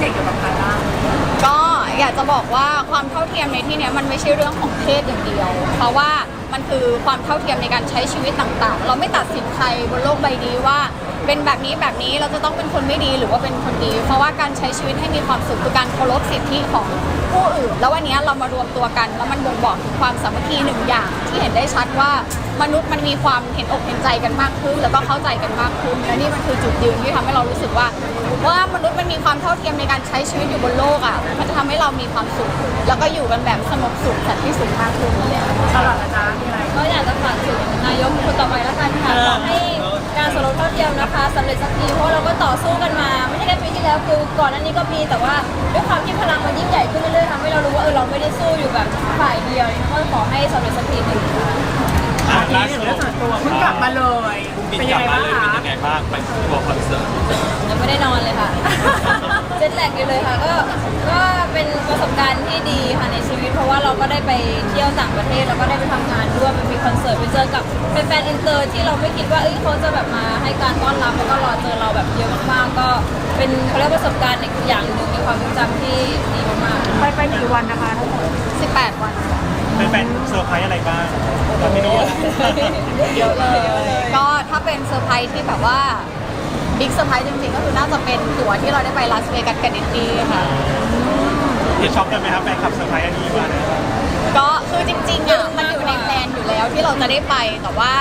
เศษเกี่ยวกับการล่าก็อยากจะบอกว่าความเท่าเทียมในที่เนี้ยมันไม่ใช่เรื่องของเพศอย่างเดียว เพราะว่ามันคือความเท่าเทียมในการใช้ชีวิตต่างๆ เราไม่ตัดสินใครบนโลกใบนี้ว่า เป็นแบบนี้แบบนี้เราจะต้องเป็นคนไม่ดีหรือว่าเป็นคนดี เพราะว่าการใช้ชีวิตให้มีความสุขคือการเคารพสิทธิของผู้อื่น แล้ววันนี้เรามารวมตัวกัน แล้วมันบ่งบอกถึงความสามัคคีหนึ่งอย่าง ที่เห็นได้ชัดว่ามนุษย์มันมีความเห็นอกเห็นใจกันมากขึ้น แล้วก็เข้าใจกันมากขึ้นและนี่มันคือจุดยืนที่ทำให้เรารู้สึกว่า ว่ามนุษย์มันมีความเท่าเทียมในการใช้ชีวิตอยู่บนโลกอะ มันจะทำให้เรามีความสุข แล้วก็อยู่กันแบบสงบสุขสันติสุขมากขึ้นเลยตลอดนะจ๊ะมีอะไร ก็อยากจะฝากถึงนายกคนต่อไปแล้วกันค่ะขอให้การสมรสเท่าเทียมนะคะสำเร็จสักทีเพราะเราก็ต่อสู้กันมา ไม่ใช่แค่ปีที่แล้วคือก่อนหน้านี้ก็มีแต่ว่าด้วยความที่พลังมันยิ่งใหญ่ขึ้นเรื่อยๆทำให้เรารู้ว่าเออเราไม่ได้สู้อยู่แบบฝ่ายเดียวก็ขอให้สำเร็จสักทีหนึ่งค่ะ อะทีล่านี้สุถึดงเรื่องส่วนตัวเพิ่งกลับมาเลยบินเป็นกยัลังบไงมาบ้างเลยเป็นคะยังไงบ้างไปทัวร์คอนเสิร์ตยังไม่ได้นอนเลยค่ะ เจ็ตแลกอยู่เลยค่ะ ก็ก็เป็นประสบการณ์ที่ดีค่ะในชีวิต เพราะว่าเราก็ได้ไปเที่ยวต่างประเทศแล้วก็ได้ไปทำงานด้วยไปมีคอนเสิร์ตไปเจอกับแฟนๆอินเตอร์ที่เราไม่คิดว่าเอ้ยเขาจะแบบมาให้การต้อนรับแล้วก็รอเจอเราแบบเยอะมากๆก็เป็นเขาเรียกว่าประสบการณ์อีกอย่างหนึ่งในความทรงจำที่ดีมากๆไปไปกี่วันนะคะทั้งหมด18 วันเป็น แฟนเซอร์ไพรส์อะไรบ้างเราไม่รู้เยอะเลย ก็ถ้าเป็นเซอร์ไพรส์ที่แบบว่าบิ๊กเซอร์ไพรส์จริงๆก็คือน่าจะเป็นตั๋วที่เราได้ไปลาสเวกัสกันดิดีค่ะเห็นช็อกกันไหมครับแฟนคลับเซอร์ไพรส์อันนี้มาเนี่ยก็คือจริงๆอะมันอยู่ในแพลนอยู่แล้วที่เราจะได้ไปแต่ว่า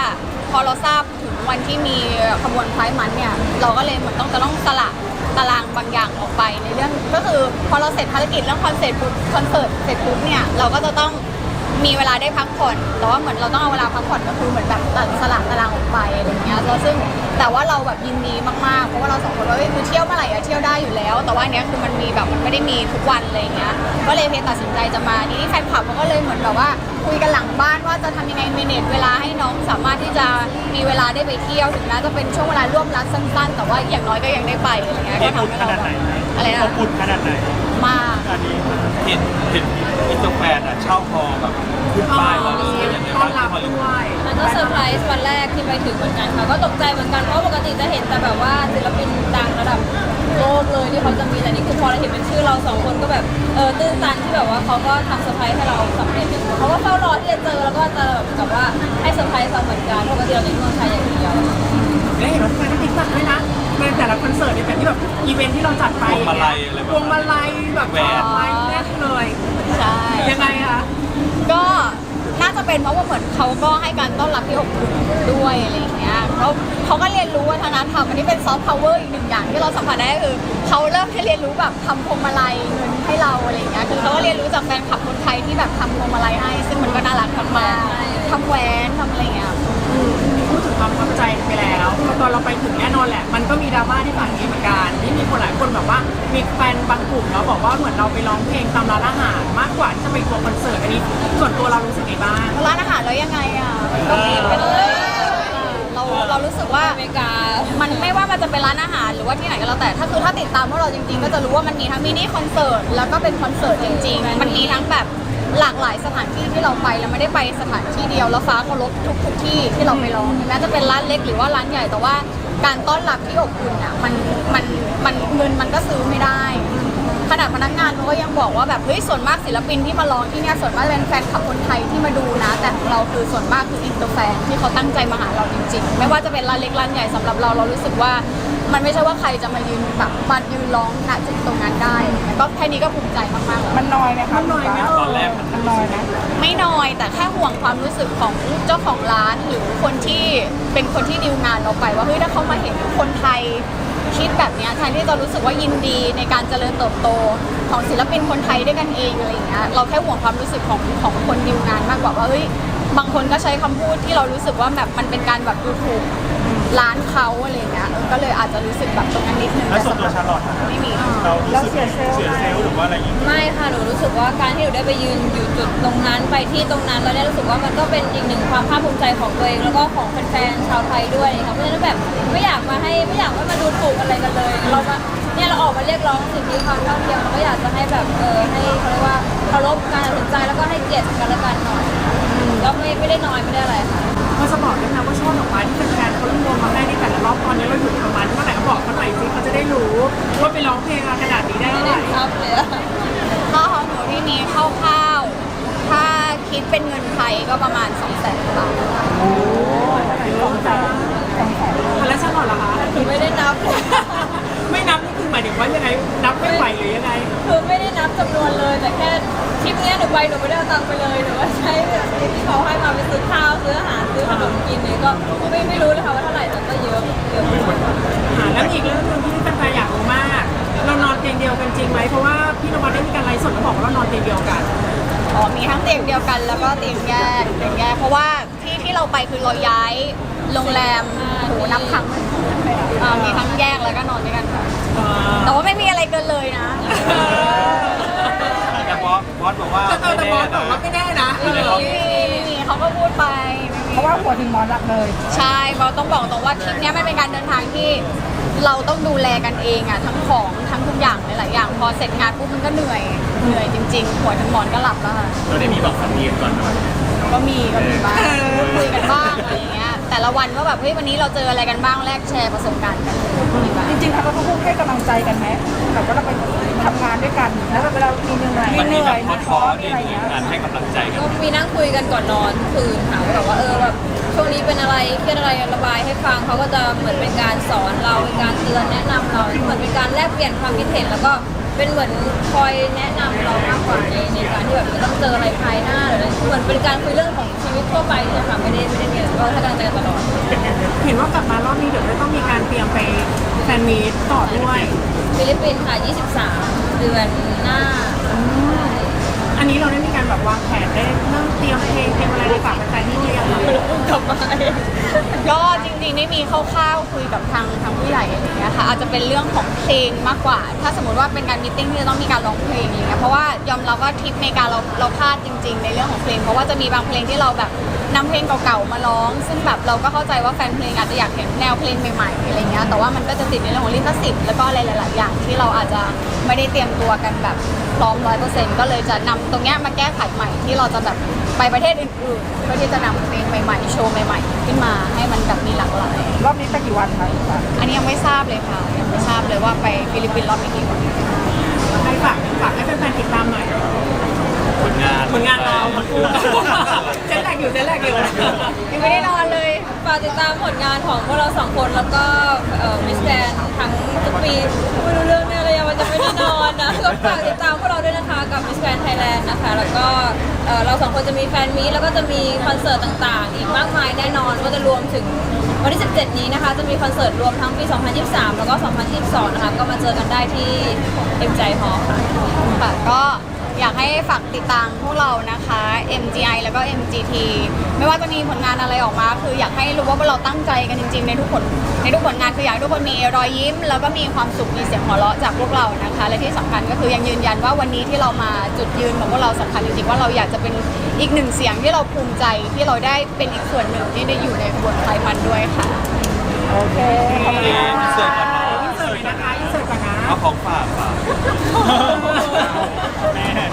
พอเราทราบถึงวันที่มีขบวนไฟล์มันเนี่ย เราก็เลยเหมือนต้องจะต้องสละตารางบางอย่างออกไปในเรื่องก็คือพอเราเสร็จภารกิจเรื่องคอนเสิร์ตปุ๊บคอนเสิร์ตเสร็จปุ๊บเนี่ยเราก็จะต้อง มีเวลาได้พักผ่อน แต่ว่าเหมือนเราต้องเอาเวลาพักผ่อนก็คือเหมือนแบบตัดสละตารางออกไปอะไรอย่างเงี้ยแล้วซึ่งแต่ว่าเราแบบยินดีมากๆ เพราะว่าเราสองคนว่าเอ้ยคือเที่ยวเมื่อไหร่อะเที่ยวได้อยู่แล้ว แต่ว่าอันเนี้ยคือมันมีแบบมันไม่ได้มีทุกวันอะไรอย่างเงี้ย ก็เลยเพตัดสินใจจะมาทีนี้แฟนคลับเขาก็เลยเหมือนแบบว่าคุยกันหลังบ้านว่าจะทำยังไงเมเนจเวลาให้น้องสามารถที่จะมีเวลาได้ไปเที่ยวถึงแม้จะเป็นช่วงเวลาร่วมรัดสั้น ๆ แต่ว่าอย่างน้อยก็ยังได้ไปอะไรเงี้ยเห็ก็นทำอุ่นให้ขเรานาดไหนอะไรนะอบอุ่นขนาดไหนมาก อันนี้เห็นเห็นอินเตอร์แฟนอะเช่าพอแบบขึ้นป้ายเรารู้สึกยังไงต้อบ้านงรับที่ฮอลลีวูด้ดวยมันก็เซอร์ไพรส์วันแรกที่ไปถึงเหมือนกันค่ะ ก็ตกใจเหมือนกันเพราะปกติจะเห็นแต่แบบว่าศิลปินดังระดับโลกเลยที่เขาจะมีแต่นี่คือพอเราเห็นเป็นชื่อเราสองคนก็แบบเออตื้นตันที่แบบว่าเขาก็ทำเซอร์ไพรส์ให้เราสำเร็จเขาก็เฝ้ารอที่จะเจอแล้วก็จะแบบกับว่าให้เซอร์ไพรส์เราเหมือนกันปกติเราจะเมืองไทยอย่างเดียวและเห็นว่าแฟนติ๊กต็อกด้วยนะในแต่ละคอนเสิร์ตเนี่ยเป็นที่แบบอีเวนท์ที่เราจัดไปพวงมาลัยอะไรแบบพวงมาลัยแบบแหวนไม้แน่น เลยใช่ ยังไงคะก็น่าจะเป็นเพราะว่าเหมือนเขาก็ให้การต้อนรับที่อบอุ่นด้วยอะไรอย่างเงี้ยเขาเขาก็เรียนรู้วัฒนธรรมอันนี้เป็นซอฟต์พาวเวอร์อีกหนึ่งอย่างที่เราสัมผัสได้ก็คือเขาเริ่มให้เรียนรู้แบบทำพวงมาลัยเงินให้เราอะไรอย่างเงี้ยคือเขาก็เรียนรู้จากแฟนคลับคนไทยที่แบบทำพวงมาลัยให้ ซึ่งมันก็น่ารักมากๆทำแหวนทำอะไรอย่างเงี้ย พูดถึงความประทับใจไปแล้วพอตอนเราไปถึงแน่นอนแหละ มันก็มีดราม่าที่ฝั่งนี้ ว่ามีแฟนบางกลุ่มเนาะบอกว่าเหมือนเราไปร้องเพลงตามร้านอาหารมากกว่าที่จะไปทัวร์คอนเสิร์ตอันนี้ ส่วนตัวเรารู้สึกไงบ้าง ร้านอาหารแล้วยังไงอะมันก็มีไปเลยเราเรารู้สึกว่า อเมริกา มันไม่ว่ามันจะเป็นร้านอาหารหรือว่าที่ไหนก็แล้วแต่ถ้าคือถ้าติดตามพวกเราจริงๆ ก็จะรู้ว่ามันมีทั้งมินิคอนเสิร์ตแล้วก็เป็นคอนเสิร์ตจริงๆ มันมีทั้งแบบ หลากหลายสถานที่ที่เราไปแล้วไม่ได้ไปสถานที่เดียวแล้วฟ้าเคารพทุกทุกที่ที่เราไปร้องถึงแม้จะเป็นร้านเล็กหรือว่าร้านใหญ่แต่ว่าการต้อนรับที่อบอุ่นอะมันมันมันเงินมันก็ซื้อไม่ได้ ขนาดพนักงานเขาก็ยังบอกว่าแบบเฮ้ยส่วนมากศิลปินที่มาร้องที่เนี่ยส่วนมากเป็นแฟนคลับคนไทยที่มาดูนะ แต่ของเราคือส่วนมากคืออินเตอร์แฟนที่เขาตั้งใจมาหาเราจริงๆ ไม่ว่าจะเป็นร้านเล็กร้านใหญ่สำหรับเราเรารู้สึกว่า มันไม่ใช่ว่าใครจะมายืนแบบมายืนร้องณจุดตรงนั้นได้ก็แค่นี้ก็ภูมิใจมากๆแล้ว มันน้อยไหมคะมันน้อยไหม ตอนแรกมันน้อยนะไม่น้อยแต่แค่ห่วงความรู้สึกของเจ้าของร้านหรือคนที่เป็นคนที่ดีลงานเราไป ว่าเฮ้ยถ้าเขามาเห็นคนไทยคิดแบบเนี้ยแทนที่จะรู้สึกว่ายินดีในการเจริญเติบโตของศิลปินคนไทยด้วยกันเองอะไรอย่างเงี้ยเราแค่ห่วงความรู้สึกของของคนดีลงานมากกว่าว่าเฮ้ยบางคนก็ใช้คำพูดที่เรารู้สึกว่าแบบมันเป็นการแบบดูถูก ร้านเขาอะไรอย่างเงี้ยเออก็เลยอาจจะรู้สึกแบบตรงนั้นนิดนึงแล้วส่วนตัวชาร์ลอตนะไม่มี เรารู้สึกเสียเซลล์หรือว่าอะไรอย่างงี้ไม่ค่ะ หนูรู้สึกว่าการที่หนูได้ไปยืนอยู่จุดตรงนั้นไปที่ตรงนั้นแล้วเนี่ยรู้สึกว่ามันก็เป็นอีกหนึ่งความภาคภูมิใจของตัวเองแล้วก็ของแฟนๆชาวไทยด้วยค่ะเพราะฉะนั้นแบบไม่อยากมาให้ไม่อยากให้มาดูถูกอะไรกันเลย เรามาเนี่ยเราออกมาเรียกร้องสิทธิความเท่าเทียมเราก็อยากจะให้แบบเออให้เขาเรียกว่าเคารพการตัดสินใจแล้วก็ให้เกียรติกันและกันหน่อยอืมก็ไม่ไม่ได้น้อยไม่ได้อะไรค่ะเราจะบอกได้ไหมว่าช่อดอกไม้ที่แฟนๆเข ความาให้ในแต่ละรอบตอนนี้ายถึงว่ายังไงนับไม่ไหวหรือยังไงคือไม่ได้นับจำนวนเลย แต่แค่ทริปนี้หนูไปหนูไม่ได้เอาตังค์ไปเลยหนูว่าใช้แบบที่เขาให้มาไปซื้อข้าวซื้ออาหารซื้อขนมกินเนี่ยก็ไม่ไม่รู้เลยค่ะว่าเท่าไหร่แต่ก็เยอะเยอะแล้วอีกเรื่องนที่ตั้งใจอยากรู้มาก เรานอนเตียงเดียวกันจริงไหมเพราะว่าพี่นวัดได้มีการไลฟ์สดแล้บอกว่านอนเตียงเดียวกันอ๋อมีทั้งเตียงเดียวกันแล้วก็เตียงแยกเตียงแยกเพราะว่าที่ที่เราไปคือเราย้ายโรงแรมโหนับครั้งมีทั้งแยกแล้วก็นอนด้วยกันค่ะ แต่ว่าไม่มีอะไรเกินเลยนะ แต่บอสบอสบอกว่าแต่แต่ไม่บอแน่สบอกว่านะไม่แน่นะไม่มีไม่มีเขาก็พูดไปไม่มีเพราะว่าหัวถึงหมอนหลักเลย ใช่เราต้องบอกตรงว่าทริปเนี้ยมันเป็นการเดินทางที่เราต้องดูแลกันเองอะทั้งของทั้งทุกอย่างหลายๆอย่าง พอเสร็จงานปุ๊บมันก็เหนื่อยเหนื่อยจริงๆหัวถึงหมอนก็หลับแล้วค่ะเราได้มีบอกฝันดีกันก่อนไหมก็มีก็มีบ้าง ยแต่ละวันก็แบบเฮ้ยวันนี้เราเจออะไรกันบ้างแลกแชร์ประสบการณ์กันมีบ้างจริงๆเขาก็พูดให้กำลังใจกันไหมแบบว่าเราไปทำงานด้วยกันแล้วเวลามีเหนื่อยมันเหมีนื่แบอยบมีท้ท้ออๆมีที่อะไรมีเงี้ยการให้กำลังใจกันก็มีนั่งคุยกันก่อนนอนทุกคืนค่ะว่าแบบว่าเออแบบช่วงนี้เป็นอะไรเครียดอะไรระบายให้ฟังเขาก็จะเหมือนเป็นการสอนเราเป็นการเตือนแนะนำเราเหมือนเป็นการแลกเปลี่ยนความคิดเห็นแล้วก็ เป็นเหมือนคอยแนะนำเรามากกว่าในในการที่แบบจะต้องเจออะไรภายหน้าหรืออะไรเหมือนเป็นการคุยเรื่องของชีวิตทั่วไปเลยค่ะไม่ได้ไม่ได้มีอะไรก็ให้กำลังใจกันตลอด เห็นว่ากลับมารอบนี้เดี๋ยวจะต้องมีการเตรียมไปแฟนมีตต่อด้วย ฟิลิปปินส์ค่ะ 23 เดือนหน้า อันนี้เราได้มีการ แบบวางแผนได้เริ่มเตรียมเพลงเตรียมอะไรไปฝากแฟนๆที่นี่ยังคะกลับมาเองก็จริงๆได้มีคร่าวๆคุยกับทางทางผู้ใหญ่อะไรอย่างเงี้ยค่ะอาจจะเป็นเรื่องของเพลงมากกว่า ถ้าสมมติว่าเป็นการมีตติ้งที่จะต้องมีการร้องเพลงอะไรเงี้ยเพราะว่ายอมรับว่าทริปอเมริกาเราเราพลาดจริง ๆ ในเรื่องของเพลง เพราะว่าจะมีบางเพลงที่เราแบบนำเพลงเก่าๆมาร้อง ซึ่งแบบเราก็เข้าใจว่าแฟนเพลงอาจจะอยากเห็นแนวเพลงใหม่ๆอะไรเงี้ยแต่ว่ามันก็จะติดในเรื่องของลิขสิทธิ์แล้วก็อะไรหลายๆอย่างที่เราอาจจะไม่ได้เตรียมตัวกันแบบพร้อมร้อยเปอร์เซ็นต์ก็เลยจะนำตรงเนี้ยมาแก้ไขใหม่ที่เราจะแบบไปประเทศอื่นๆเพื่อที่จะนำเพลงใหม่ๆ โชว์ใหม่ๆ ขึ้นมาให้มันแบบมีหลากหลาย รอบนี้ไปกี่วันคะอีกวันอันนี้ยังไม่ทราบเลยค่ะ ยังไม่ทราบเลยว่าไปฟิลิปปินส์รอบนี้กี่วันให้ฝากฝากให้แฟนๆติดตามหน่อยผลงานผลงานเราทั้งคู่เจ๊แหลกอยู่เจ๊แหลกอยู่ยังไม่ได้นอนเลยฝากติดตามผลงานของพวกเราสองคนแล้วก็มิสแกนทั้งทุกปีไม่รู้เรื่องเนี่ยเลยยังมันจะไม่ได้นอนนะก็ฝากติดตามพวกเราด้วยนะคะ สแกนไทยแลนด์นะคะ แล้วก็เอ่อเราสองคนจะมีแฟนมีตแล้วก็จะมีคอนเสิร์ตต่างๆ อีกมากมายแน่นอนก็จะรวมถึงวันที่ 17 นี้นะคะ จะมีคอนเสิร์ตรวมทั้งปี 2023 แล้วก็ 2022 นะคะ ก็มาเจอกันได้ที่เอ็มใจฮอลล์ค่ะ ค่ะก็ อยากให้ฝากติดตามพวกเรานะคะ MGI แล้วก็ MGT ไม่ว่าจะมีผลงานอะไรออกมา คืออยากให้รู้ว่าพวกเราตั้งใจกันจริงๆในทุกผลในทุกผลงานคืออยากให้ทุกคนมีรอยยิ้ม แล้วก็มีความสุขมีเสียงหัวเราะจากพวกเรานะคะ และที่สำคัญก็คือยังยืนยันว่าวันนี้ที่เรามาจุดยืนของพวกเราสำคัญจริงๆว่าเราอยากจะเป็นอีกหนึ่งเสียงที่เราภูมิใจที่เราได้เป็นอีกส่วนหนึ่งที่ได้อยู่ในขบวนไฟมันด้วยค่ะ โอเคขอบคุณอิค่ะนเสิร์ตก่อนเนาะอินเสิร์ตเลยนะคะอินเสิร์ตก่อนนะ เอาของฝากฝาก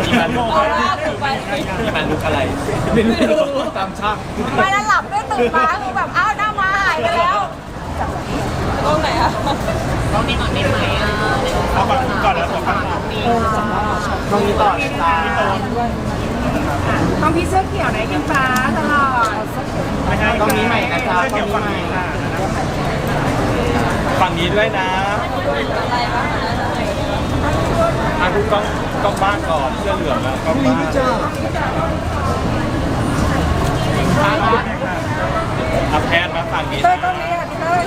มีมันลุกเอาล่ะถูกไปมีมันลุกอะไรตามช่างไม่แล้วหลับด้วยตื่นมาคือแบบอ้าวหน้ามาหายไปแล้วตรงไหนอะต้องนี้ก่อนได้ไหมอะเอาก่อนก่อนแล้วก่อนตรงนี้ต่อจ้าต้องพี่เสื้อเขียวไหนกินฟ้าตลอดตรงนี้ใหม่นะจ๊ะตรงนี้ใหม่ฝั่งนี้ด้วยนะ อะไรบ้างคะอะคุณกล้องกล้องบ้านก่อนเสื้อเหลืองอะกล้องบ้านอะแพนมาฝั่งนี้เต้ยก็นี้อะพี่เต้ย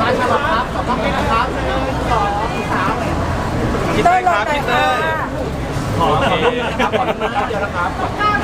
ร้านฉบับครับขอบคุณนะครับหนึ่งสองสามเลยพี่เต้เต้ยยลคงรับไหนพี่ค่ะเต้ยขอขอบคุณนะครับขอบคุณนะครับเดี๋ยวนะครับ